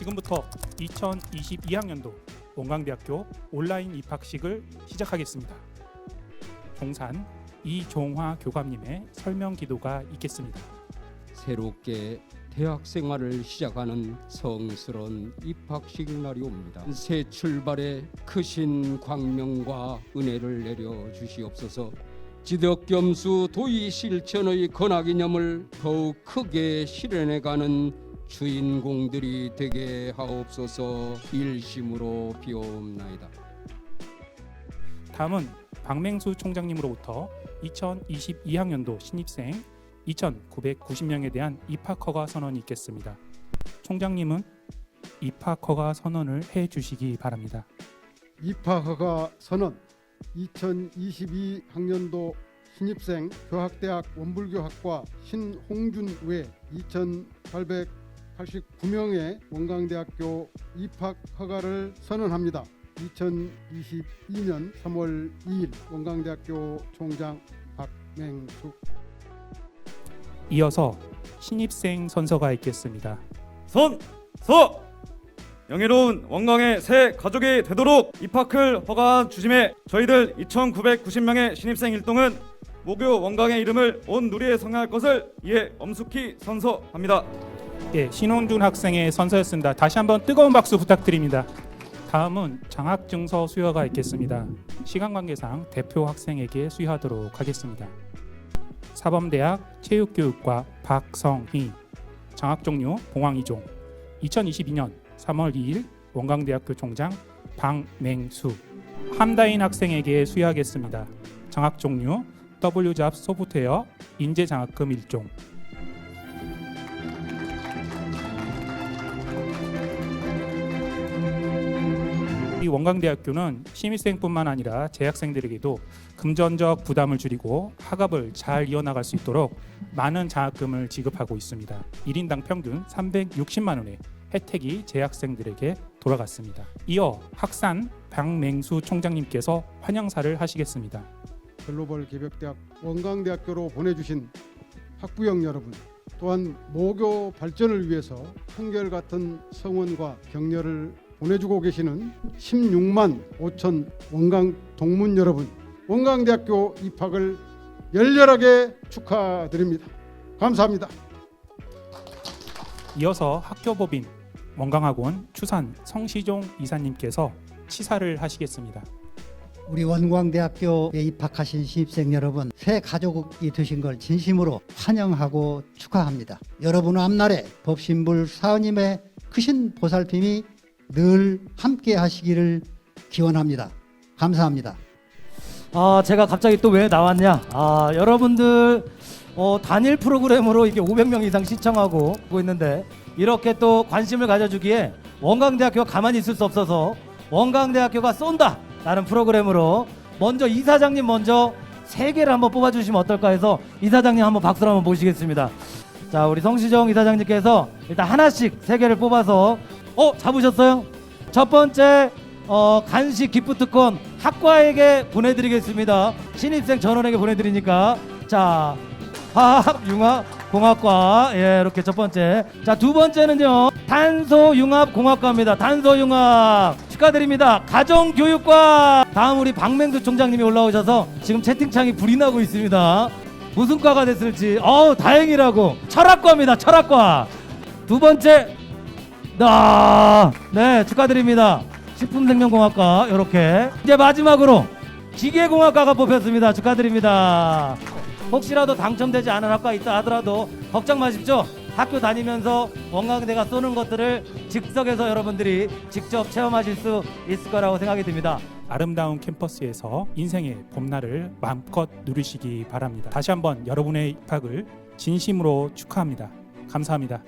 지금부터 2022학년도 원광대학교 온라인 입학식을 시작하겠습니다. 종산 이종화 교감님의 설명 기도가 있겠습니다. 새롭게 대학 생활을 시작하는 성스러운 입학식 날이 옵니다. 새 출발에 크신 광명과 은혜를 내려 주시옵소서. 지덕겸수 도의 실천의 건학 이념을 더욱 크게 실현해가는 주인공들이 되게 하옵소서 일심으로 비옵나이다. 다음은 박맹수 총장님으로부터 2022학년도 신입생 2,990명에 대한 입학 허가 선언이 있겠습니다. 총장님은 입학 허가 선언을 해 주시기 바랍니다. 입학허가 선언 2022 학년도 신입생 교학대학 원불교학과 신홍준 외 2,889명의 원광대학교 입학 허가를 선언합니다. 2022년 3월 2일 원광대학교 총장 박맹수 이어서 신입생 선서가 있겠습니다. 선서 영예로운 원광의 새 가족이 되도록 입학을 허가 주심에 저희들 2,990명의 신입생 일동은 모교 원광의 이름을 온 누리에 성행할 것을 이에 엄숙히 선서합니다. 예, 신홍준 학생의 선서였습니다. 다시 한번 뜨거운 박수 부탁드립니다. 다음은 장학 증서 수여가 있겠습니다. 시간 관계상 대표 학생에게 수여하도록 하겠습니다. 사범대학 체육교육과 박성희 장학 종료 봉황 2종 2022년 3월 2일 원광대학교 총장 박맹수 함다인 학생에게 수여하겠습니다. 장학 종료 W잡 소프트웨어 인재 장학금 1종 원광대학교는 신입생뿐만 아니라 재학생들에게도 금전적 부담을 줄이고 학업을 잘 이어나갈 수 있도록 많은 장학금을 지급하고 있습니다. 1인당 평균 360만 원의 혜택이 재학생들에게 돌아갔습니다. 이어 학산 박맹수 총장님께서 환영사를 하시겠습니다. 글로벌 개벽대학 원광대학교로 보내주신 학부형 여러분 또한 모교 발전을 위해서 한결같은 성원과 격려를 보내주고 계시는 16만 5천 원광 동문 여러분 원광대학교 입학을 열렬하게 축하드립니다. 감사합니다. 이어서 학교법인 원광학원 추산 성시종 이사님께서 치사를 하시겠습니다. 우리 원광대학교에 입학하신 신입생 여러분 새 가족이 되신 걸 진심으로 환영하고 축하합니다. 여러분 앞날에 법신불 사원님의 크신 보살핌이 늘 함께 하시기를 기원합니다. 감사합니다. 아, 제가 갑자기 또 왜 나왔냐? 아, 여러분들 어, 단일 프로그램으로 이게 500명 이상 시청하고 보고 있는데 이렇게 또 관심을 가져주기에 원광대학교가 가만히 있을 수 없어서 원광대학교가 쏜다! 라는 프로그램으로 먼저 이사장님 먼저 세 개를 한번 뽑아주시면 어떨까 해서 이사장님 한번 박수로 한번 모시겠습니다. 자, 우리 성시정 이사장님께서 일단 하나씩 세 개를 뽑아서 어 잡으셨어요? 첫 번째 어, 간식 기프트콘 학과에게 보내드리겠습니다. 신입생 전원에게 보내드리니까 자 화학 융합 공학과 예 이렇게 첫 번째 자 두 번째는요 탄소 융합 공학과입니다. 탄소 융합 축하드립니다. 가정 교육과 다음 우리 박맹수 총장님이 올라오셔서 지금 채팅창이 불이 나고 있습니다. 무슨 과가 됐을지 어우 다행이라고 철학과입니다. 철학과 두 번째 아, 네 축하드립니다. 식품생명공학과 이렇게 이제 마지막으로 기계공학과가 뽑혔습니다. 축하드립니다. 혹시라도 당첨되지 않은 학과 있다 하더라도 걱정 마십시오. 학교 다니면서 원광대가 쏘는 것들을 즉석에서 여러분들이 직접 체험하실 수 있을 거라고 생각이 듭니다. 아름다운 캠퍼스에서 인생의 봄날을 마음껏 누리시기 바랍니다. 다시 한번 여러분의 입학을 진심으로 축하합니다. 감사합니다.